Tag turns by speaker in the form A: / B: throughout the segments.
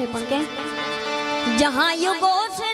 A: છે પણ કે? જહાં યુગો સે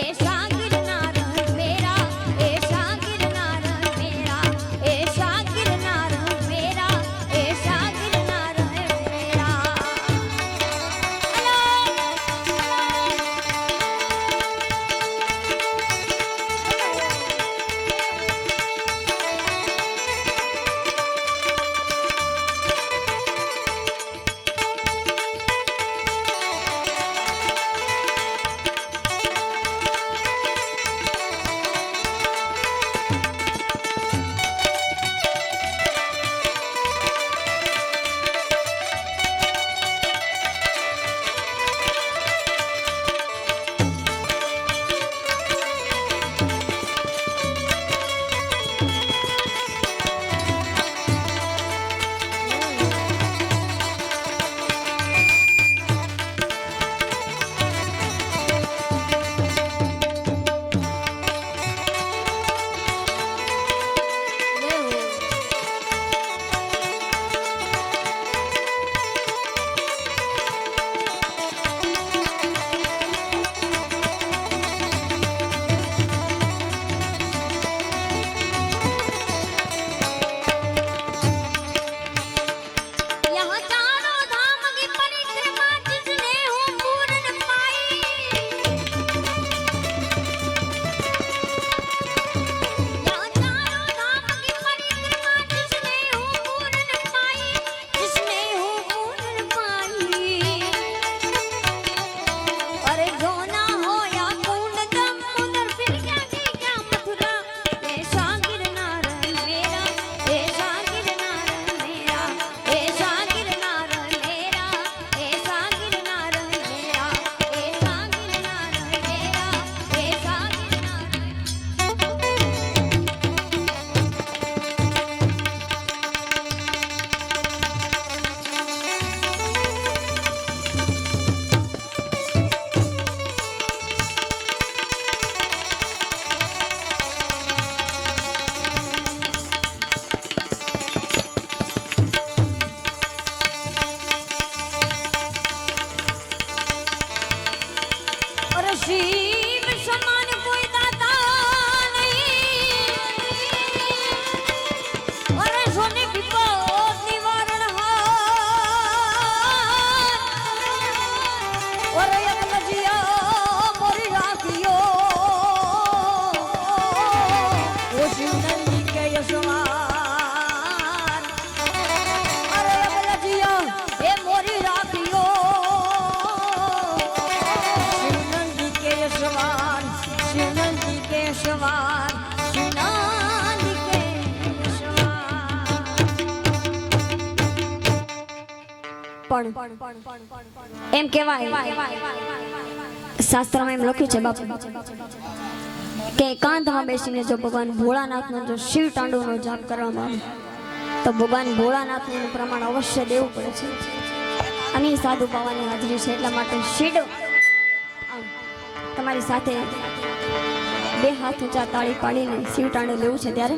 A: deixar પણ. એમ કહેવાય. શાસ્ત્રમાં એમ લખ્યું છે, બાપુ, કે એકાંતમાં બેસીને જો ભગવાન ભોળાનાથનો જો શિવ તાંડવનો જાપ કરવામાં આવે, તો ભગવાન ભોળાનાથનું પ્રમાણ અવશ્ય દેવું પડે છે. અને સાધુ પાવાની હાજરી છે, એટલા માટે શીડ તમારી સાથે બે હાથ ઊંચા તાળી પાડીને શિવ તાંડવ લેવું છે ત્યારે.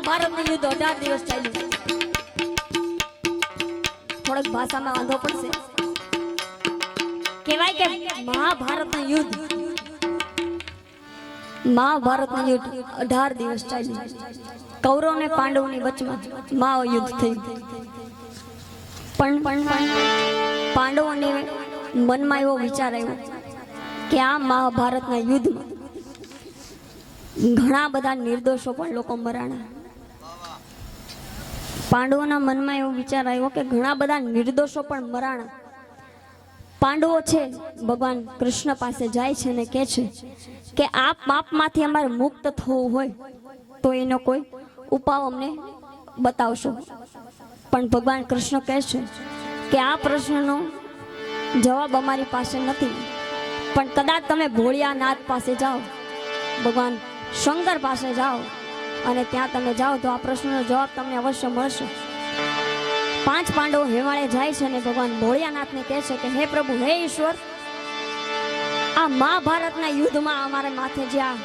A: મહાભારતનું યુદ્ધ અઢાર દિવસ ચાલ્યું. થોડોક ભાષામાં વાંધો પડશે. કહેવાય કે મહાભારત યુદ્ધ મહાભારત અઢાર દિવસ ચાલ્યું. કૌરવ ને પાંડવની વચમાં મહા યુદ્ધ થયું. પણ પણ પાંડવોને મનમાં એવો વિચાર આવ્યો કે આ મહાભારતના યુદ્ધમાં ઘણા બધા નિર્દોષો પણ લોકો મરાણા. પાંડવોના મનમાં એવો વિચાર આવ્યો કે ઘણા બધા નિર્દોષો પણ મરાણા. પાંડવો છે, ભગવાન કૃષ્ણ પાસે જાય છે અને કહે છે કે આ પાપમાંથી અમારે મુક્ત થવું હોય તો એનો કોઈ ઉપાવ અમને બતાવશો. પણ ભગવાન કૃષ્ણ કહે છે કે આ પ્રશ્નનો જવાબ અમારી પાસે નથી. પણ કદાચ તમે ભોળિયાનાથ પાસે જાઓ, ભગવાન શંકર પાસે જાઓ અને ત્યાં તમે જાઓ તો આ પ્રશ્નનો જવાબ તમને અવશ્ય મળશે. પાંચ પાંડવો હેવાળે જાય છે અને ભગવાન ભોળિયાનાથને કહે છે કે, હે પ્રભુ, હે ઈશ્વર, આ મહાભારતના યુદ્ધમાં અમારા માથે જે આ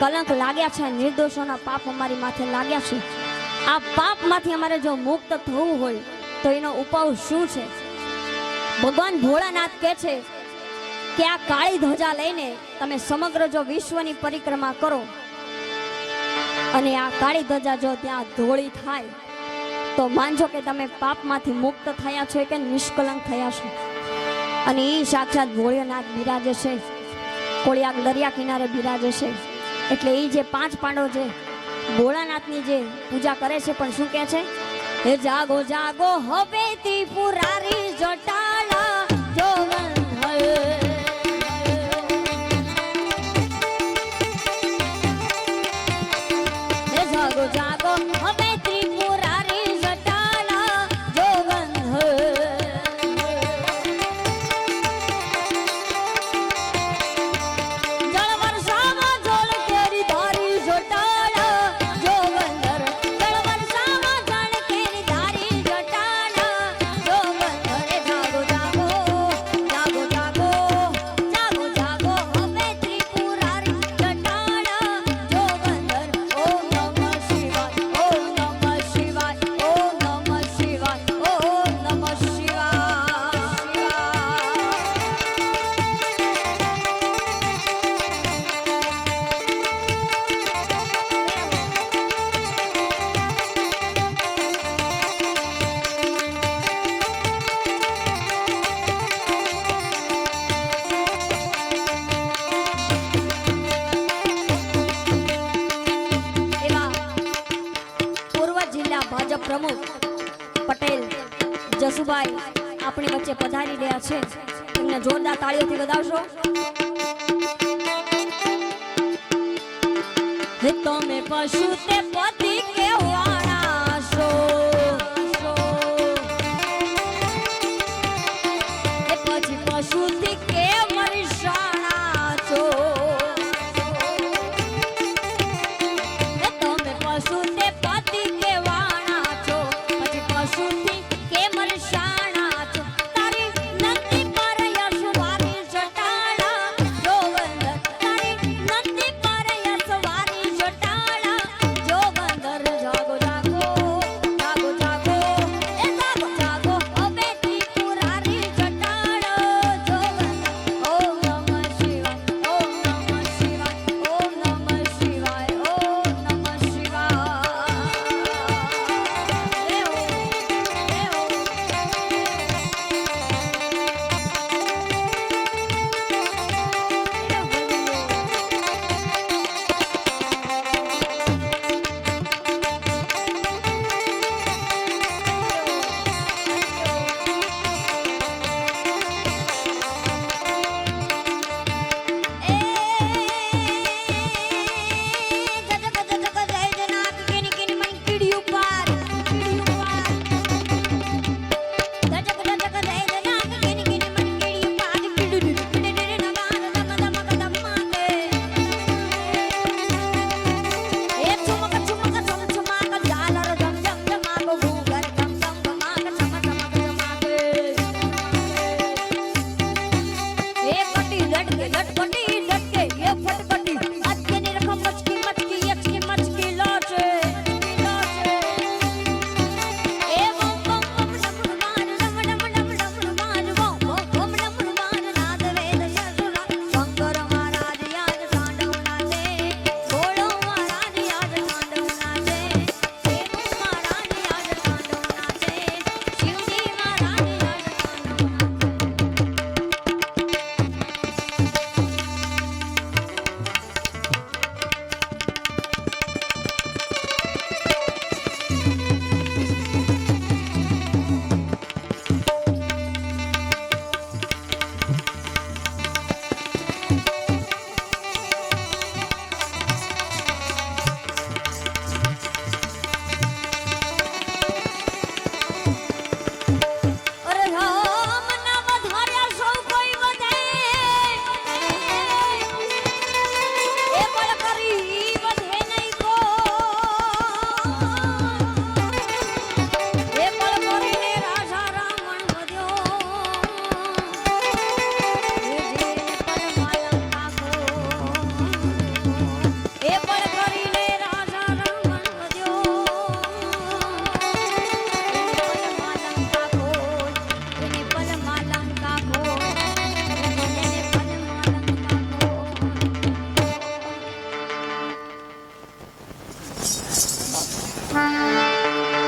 A: કલંક લાગ્યા છે નિર્દોષોના પાપ અમારી માથે લાગ્યા છે, આ પાપમાંથી અમારે જો મુક્ત થવું હોય, તો એનો ઉપાવ શું છે? ભગવાન ભોળાનાથ કહે છે કે, આ કાળી ધ્વજા લઈને તમે સમગ્ર જો વિશ્વની પરિક્રમા કરો અને આ કાળી ધજા જો ત્યાં ધોળી થાય, તો માનજો કે તમે પાપમાંથી મુક્ત થયા છો કે નિષ્કલંક થયા છો. અને એ સાક્ષાત ભોળિયાનાથ બિરાજે છે. કોળિયાક દરિયા કિનારે બિરાજે છે. એટલે એ જે પાંચ પાંડો છે ભોળાનાથની જે પૂજા કરે છે, પણ શું કહે છે? હે જાગો જાગો, હવે ત્રિપુરારી જટાળા પ્રમુખ પટેલ, જસુભાઈ આપણી વચ્ચે પધારી રહ્યા છે. તમને જોરદાર તાળીઓથી વધાવશો. તમે પશુ તે પતિ